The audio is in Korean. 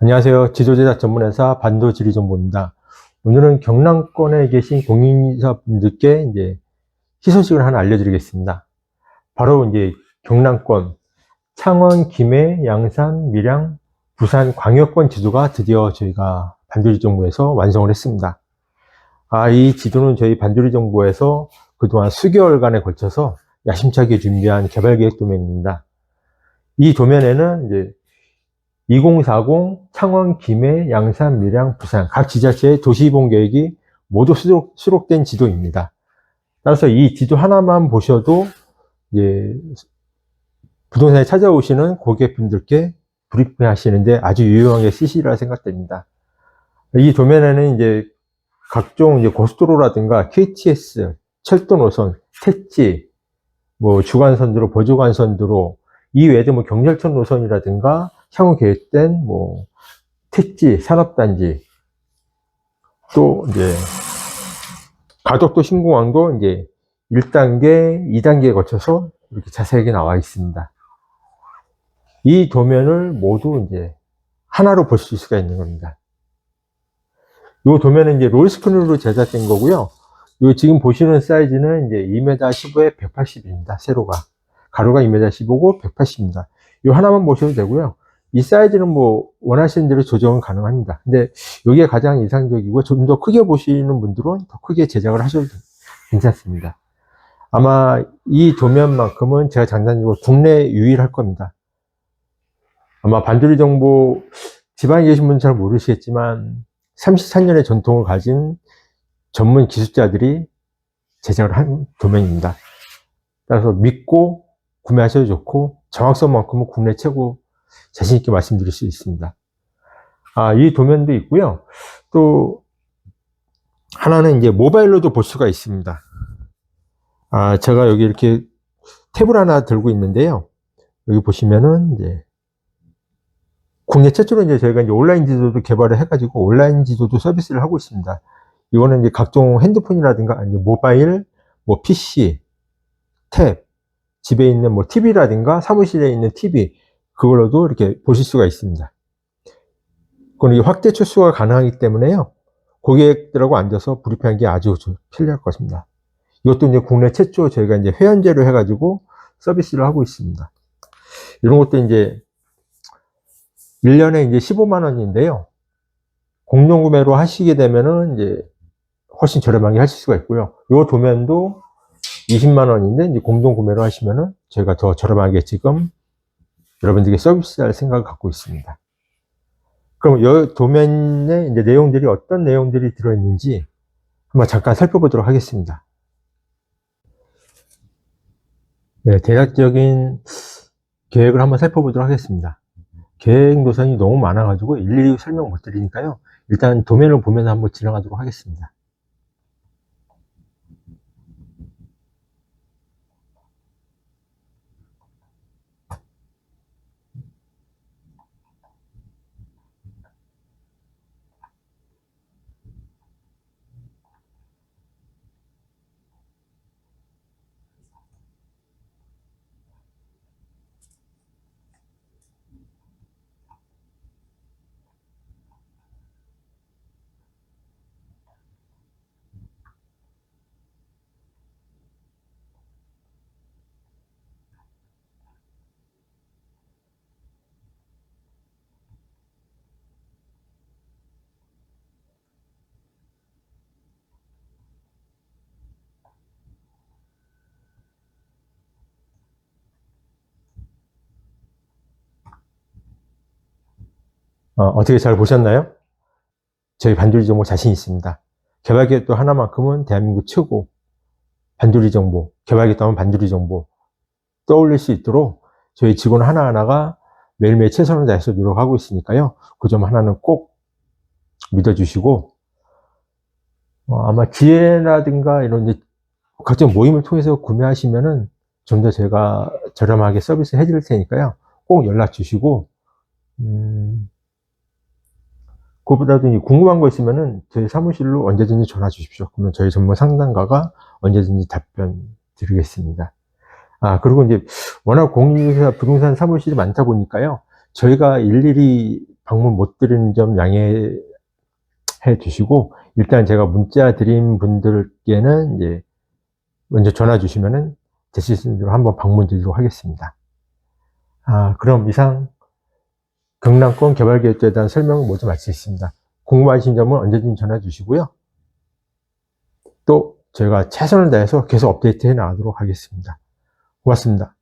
안녕하세요. 지도제작 전문회사 반도지리정보입니다. 오늘은 경남권에 계신 공인인사분들께 이제 희소식을 하나 알려드리겠습니다. 바로 이제 경남권 창원, 김해, 양산, 밀양, 부산 광역권 지도가 드디어 저희가 반도리정보에서 완성을 했습니다. 아, 이 지도는 저희 반도리정보에서 그동안 수개월간에 걸쳐서 야심차게 준비한 개발 계획 도면입니다. 이 도면에는 이제 2040 창원, 김해, 양산, 밀양, 부산 각 지자체의 도시이동 계획이 모두 수록, 수록된 지도입니다. 따라서 이 지도 하나만 보셔도 이제 부동산에 찾아오시는 고객분들께 브리핑 하시는데 아주 유용하게 쓰시리라 생각됩니다. 이 도면에는 이제 각종 이제 고속도로라든가 KTS, 철도 노선, 택지, 뭐 주간선도로, 보조간선도로, 이 외에도 뭐 경철천 노선이라든가 향후 계획된 뭐 택지, 산업단지, 또 이제 가덕도 신공항도 이제 1단계, 2단계에 거쳐서 이렇게 자세하게 나와 있습니다. 이 도면을 모두 이제 하나로 볼 수 수가 있는 겁니다. 이 도면은 이제 롤스크린으로 제작된 거고요. 이 지금 보시는 사이즈는 이제 2m 15에 180입니다. 세로가. 가로가 2m 15고 180입니다. 이 하나만 보셔도 되고요. 이 사이즈는 뭐 원하시는 대로 조정은 가능합니다. 근데 이게 가장 이상적이고 좀 더 크게 보시는 분들은 더 크게 제작을 하셔도 괜찮습니다. 아마 이 도면만큼은 제가 장단적으로 국내 유일할 겁니다. 아마 반도리 정보 지방에 계신 분은 잘 모르시겠지만 33년의 전통을 가진 전문 기술자들이 제작을 한 도면입니다. 따라서 믿고 구매하셔도 좋고 정확성만큼은 국내 최고 자신있게 말씀드릴 수 있습니다. 아, 이 도면도 있고요. 또 하나는 이제 모바일로도 볼 수가 있습니다. 아, 제가 여기 이렇게 탭을 하나 들고 있는데요. 여기 보시면은 이제 국내 최초로 이제 저희가 이제 온라인 지도도 개발을 해가지고 온라인 지도도 서비스를 하고 있습니다. 이거는 이제 각종 핸드폰이라든가 아니 모바일, 뭐 PC, 탭, 집에 있는 뭐 TV라든가 사무실에 있는 TV 그걸로도 이렇게 보실 수가 있습니다. 그건 확대 출수가 가능하기 때문에요. 고객들하고 앉아서 브리핑하는 게 아주 좀 편리할 것입니다. 이것도 이제 국내 최초 저희가 이제 회원제로 해가지고 서비스를 하고 있습니다. 이런 것도 이제 1년에 이제 15만 원인데요. 공동 구매로 하시게 되면은 이제 훨씬 저렴하게 하실 수가 있고요. 이 도면도 20만 원인데 이제 공동 구매로 하시면은 저희가 더 저렴하게 지금 여러분들에게 서비스할 생각을 갖고 있습니다. 그럼 이 도면에 이제 내용들이 어떤 내용들이 들어있는지 한번 잠깐 살펴보도록 하겠습니다. 네, 대략적인 계획을 한번 살펴보도록 하겠습니다. 계획 노선이 너무 많아가지고 일일이 설명 못 드리니까요. 일단 도면을 보면서 한번 지나가도록 하겠습니다. 어, 떻게잘 보셨나요? 저희 반도리 정보 자신 있습니다. 개발계획도 하나만큼은 대한민국 최고 반도리 정보, 개발계획도 하면 반도리 정보 떠올릴 수 있도록 저희 직원 하나하나가 매일매일 최선을 다해서 노력하고 있으니까요. 그 점 하나는 꼭 믿어주시고 어, 아마 기회라든가 이런 이제 각종 모임을 통해서 구매하시면은 좀 더 제가 저렴하게 서비스 해드릴 테니까요. 꼭 연락 주시고 음, 그보다도 궁금한 거 있으면은 저희 사무실로 언제든지 전화 주십시오. 그러면 저희 전문 상담가가 언제든지 답변 드리겠습니다. 아, 그리고 이제 워낙 공인중개사 부동산 사무실이 많다 보니까요. 저희가 일일이 방문 못 드리는 점 양해해 주시고, 일단 제가 문자 드린 분들께는 이제 먼저 전화 주시면은 제 시즌으로 한번 방문 드리도록 하겠습니다. 아, 그럼 이상 경남권 개발계획자에 대한 설명을 모두 마치겠습니다. 궁금하신 점은 언제든지 전화 주시고요. 또 저희가 최선을 다해서 계속 업데이트 해 나가도록 하겠습니다. 고맙습니다.